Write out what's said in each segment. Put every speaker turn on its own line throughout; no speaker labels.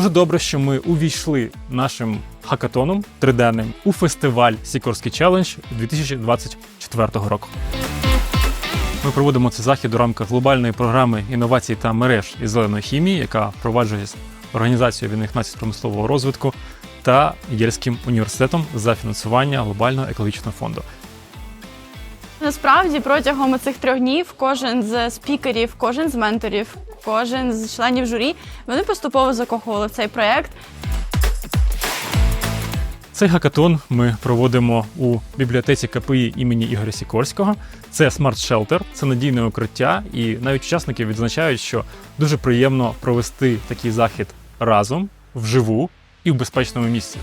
добре, що ми увійшли нашим хакатоном триденним у фестиваль Сікорський челендж 2024 року. Ми проводимо цей захід у рамках глобальної програми інновацій та мереж із зеленої хімії, яка впроваджує Організацію Об'єднаних Націй промислового розвитку та Єльським університетом за фінансування глобального екологічного фонду.
Насправді протягом цих трьох днів кожен з спікерів, кожен з менторів, кожен з членів журі вони поступово закохували в цей проект.
Цей хакатон ми проводимо у бібліотеці КПІ імені Ігоря Сікорського. Це смарт шелтер, це надійне укриття, і навіть учасники відзначають, що дуже приємно провести такий захід разом, вживу і в безпечному місці.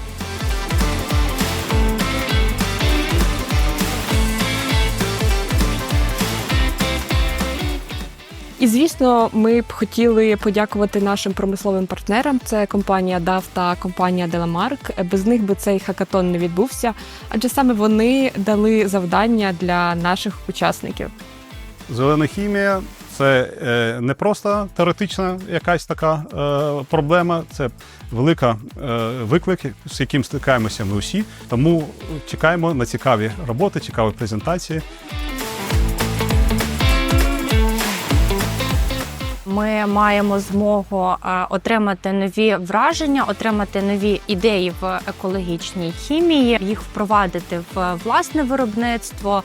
І звісно, ми б хотіли подякувати нашим промисловим партнерам. Це компанія DAF та компанія Delamark. Без них би цей хакатон не відбувся, адже саме вони дали завдання для наших учасників.
Зелена хімія це е, не просто теоретична якась така е, проблема, це велика е, виклик, з яким стикаємося ми усі. Тому чекаємо на цікаві роботи, цікаві презентації.
Ми маємо змогу е, отримати нові враження, отримати нові ідеї в екологічній хімії, їх впровадити в власне виробництво.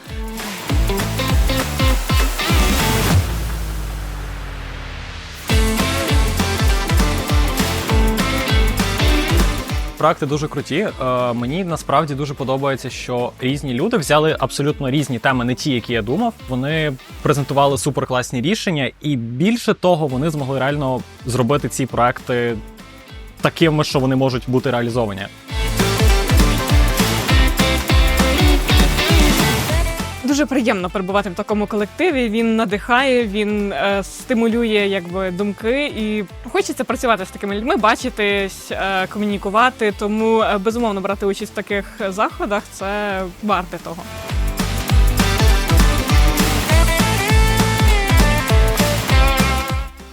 Проекти дуже круті. Е, мені насправді дуже подобається, що різні люди взяли абсолютно різні теми, не ті, які я думав. Вони презентували суперкласні рішення, і більше того, вони змогли реально зробити ці проекти такими, що вони можуть бути реалізовані.
Дуже приємно перебувати в такому колективі. Він надихає, він е, стимулює якби думки, і хочеться працювати з такими людьми, бачитись, е, комунікувати. Тому е, безумовно брати участь в таких заходах це варте того.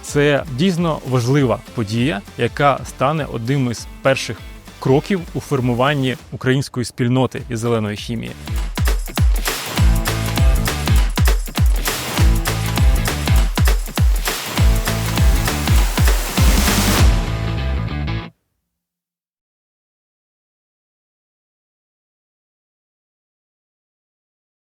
Це дійсно важлива подія, яка стане одним із перших кроків у формуванні української спільноти із зеленої хімії.